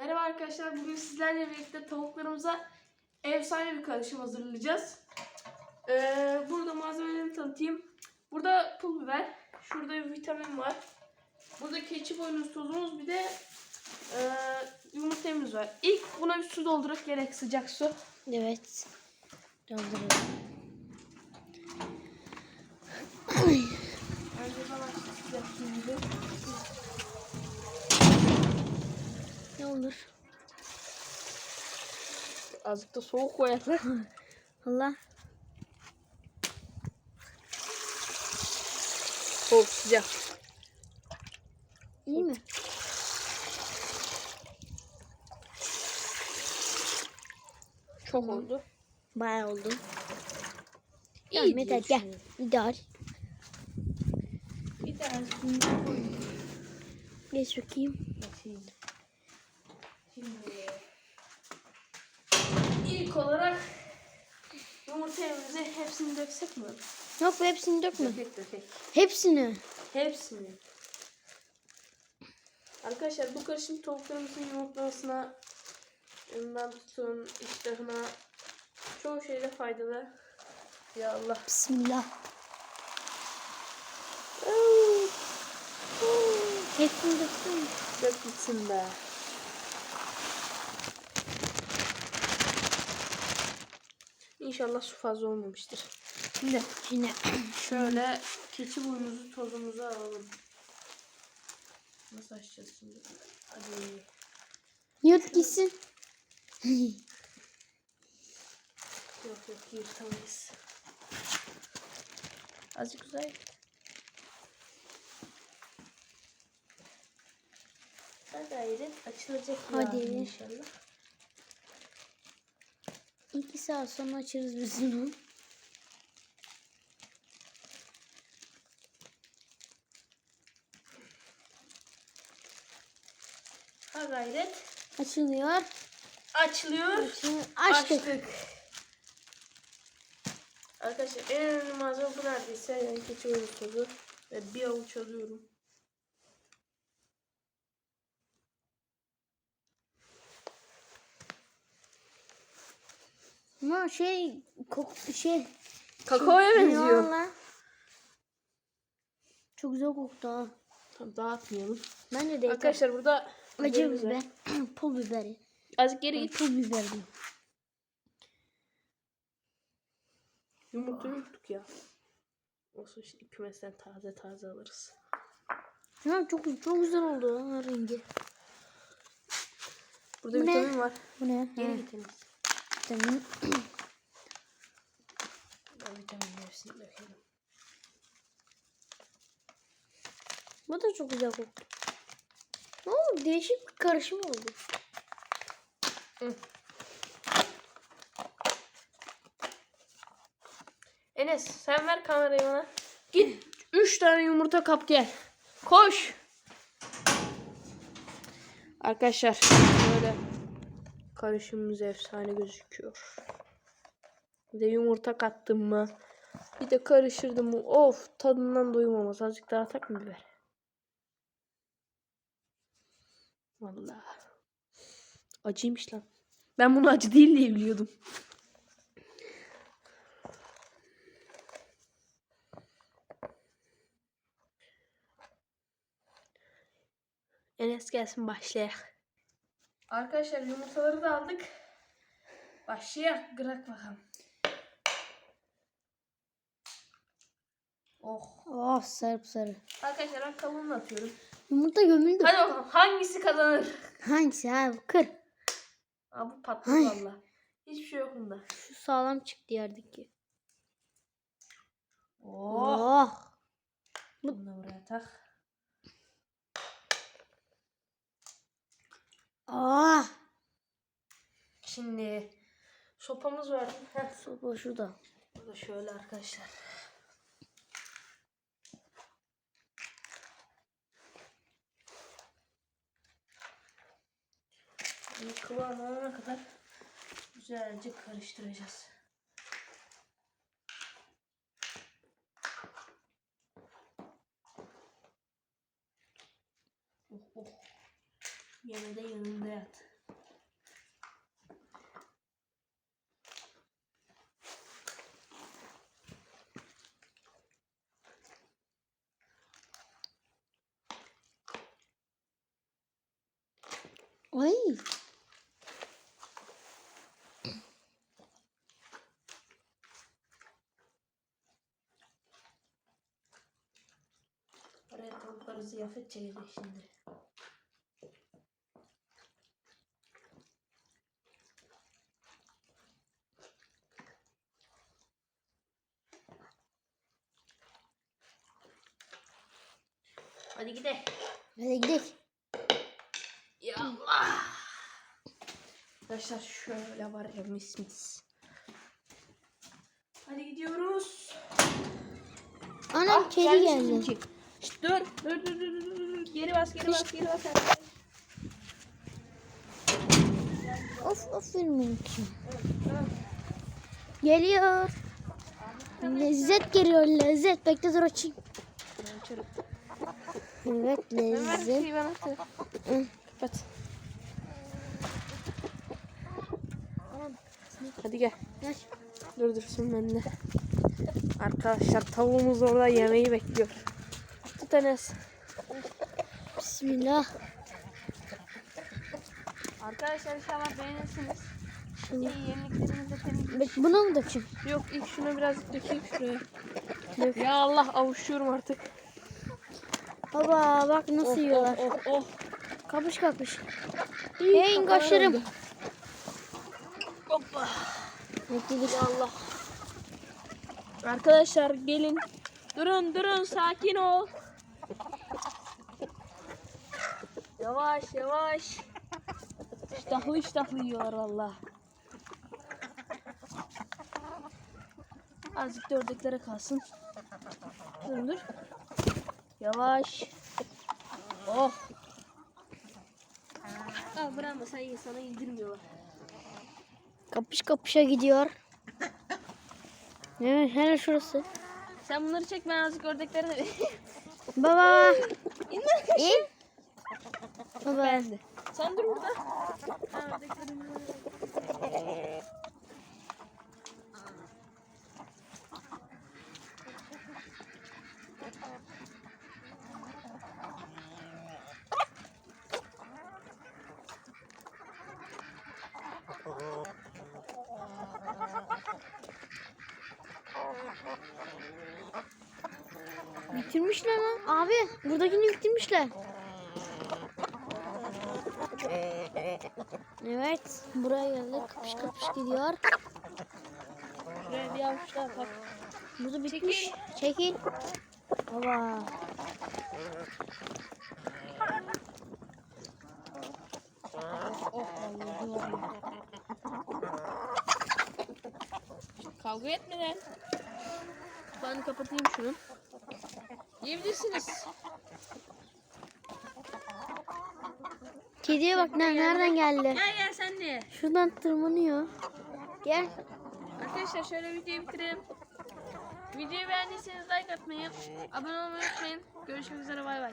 Merhaba arkadaşlar. Bugün sizlerle birlikte tavuklarımıza efsane bir karışım hazırlayacağız. Ee, burada malzemelerini tanıtayım. Burada pul biber. Şurada bir vitamin var. Burada keçi boynuz tozumuz bir de e, yumurtamız var. İlk buna bir su doldurup gerek sıcak su. Evet. Dolduralım. Önce ben sıcak suyumuzu. Ne olur? Azıcık da soğuk koyalım. Allah. Soğuk sıcak. İyi mi? Çok oldu. Bayağı oldu. İyi Tamam diye yeter gel. İdeal. Bir koyayım. Geç bakayım. Bakayım. Şimdi ilk olarak yumurta evimize hepsini döksek mi? Yok hepsini dökme. Dökek dökek. Hepsini. Hepsini. Arkadaşlar bu karışım tavuklarımızın yumurtlamasına yanından tutun, iştahına çoğu şeyde faydalı. Ya Allah. Bismillah. Hepsini döktün mü? Dök gitsin be. İnşallah su fazla olmamıştır. Şimdi. Şimdi. Şöyle keçi boynuzu tozumuzu alalım. Nasıl açacağız şimdi? Hadi. Yurt gitsin. Yok yok yırtamayız. Azıcık güzel. Gayret açılacak Hadi. inşallah. İki saat sonra açarız biz bunu. Ha gayret. Açılıyor. Açılıyor. Açılıyor. Açtık. Açtık. Arkadaşlar en önemli malzeme bu neredeyse yani keçi tozu. Ve bir avuç alıyorum. Ama şey kok şey Kakaoya benziyor. Valla. Çok güzel koktu ha. Tamam dağıtmayalım. Ben de de Arkadaşlar burada acı biber, pul biberi. Azıcık geri git. Pul biber diyor. Yumurta yuttuk ya. Olsun şimdi kümesten taze taze alırız. Ya çok çok güzel oldu ha rengi. Burada Bu ne? vitamin var. Bu ne? Geri Ha, gidiniz. Vitamin. Ben vitamin hepsini dökelim. Bu da çok güzel koktu. Ne oldu? Değişik bir karışım oldu. Enes sen ver kamerayı bana. Git 3 tane yumurta kap gel. Koş. Arkadaşlar böyle karışımımız efsane gözüküyor. Bir de yumurta kattım mı? Bir de karıştırdım mı? Of tadından doyum Azıcık daha tak mı biber? Vallahi. Acıymış lan. Ben bunu acı değil diye biliyordum. Enes gelsin başlayalım. Arkadaşlar yumurtaları da aldık. Başlayalım. Gırak bakalım. Oh. Oh sarı sarı. Arkadaşlar ben kabuğunu atıyorum. Yumurta gömüldü. Hadi bakalım hangisi kazanır? Hangisi ha? Kır. Aa, bu patladı Ay. valla. Hiçbir şey yok bunda. Şu sağlam çıktı yerdeki. Oh. Oh. Bunu da buraya tak. Ah. Şimdi sopamız var. Heh, Sopa şurada. bu da şöyle arkadaşlar. Kıvam kadar güzelce karıştıracağız. Yine de yanımda yat. Ay. Buraya tavukları ziyafet çevirir şimdi. Hadi gidelim. Ya Allah. Arkadaşlar şöyle var ya mis mis. Hadi gidiyoruz. Anam Ah, kedi geldi sizinki. Şşt, dur. Dur dur dur dur, dur. Geri bas geri bas geri bas. Of of benim için. Geliyor. Lezzet geliyor lezzet. Bekle dur açayım. Evet lezzet. şeyi bana. Kapat. Hadi gel. Dur dursun bende. Arkadaşlar tavuğumuz orada yemeği bekliyor. Tut Enes. Bismillah. Arkadaşlar inşallah beğenirsiniz. Şimdi. İyi yeniliklerimizi temizledik. Bak buna mı dökeyim? Yok ilk şunu birazcık dökeyim şuraya. Ya Allah avuçluyorum artık. Baba bak nasıl Oh, yiyorlar. Oh, oh, oh. Kapış kapış. Hey oldu. Hoppa. Ya Allah. Arkadaşlar gelin. Durun durun sakin ol. Yavaş yavaş. İştahlı iştahlı yiyorlar valla. Azıcık da ördeklere kalsın. Dur dur. Yavaş. Oh. Aa bırakma sen sana yedirmiyorlar. Kapış kapışa gidiyor. Evet hele şurası. Sen bunları çek ben azıcık ördekleri Baba. İn İn. Baba. Beğendi. Sen dur burada. Ha, ördeklerim Bitirmişler lan. Abi buradakini bitirmişler. Evet. Buraya geldik. Kapış kapış gidiyor. Şuraya bir avuç daha tak. Burada bitmiş. Çekil. Baba. Kavga etmeden. Ben kapatayım şunu. Yiyebilirsiniz. Kediye bak ne- nereden geldi. Gel gel sen de. Şuradan tırmanıyor. Gel. Arkadaşlar şöyle videoyu bitirelim. Videoyu beğendiyseniz like atmayı, abone olmayı unutmayın. Görüşmek üzere bay bay.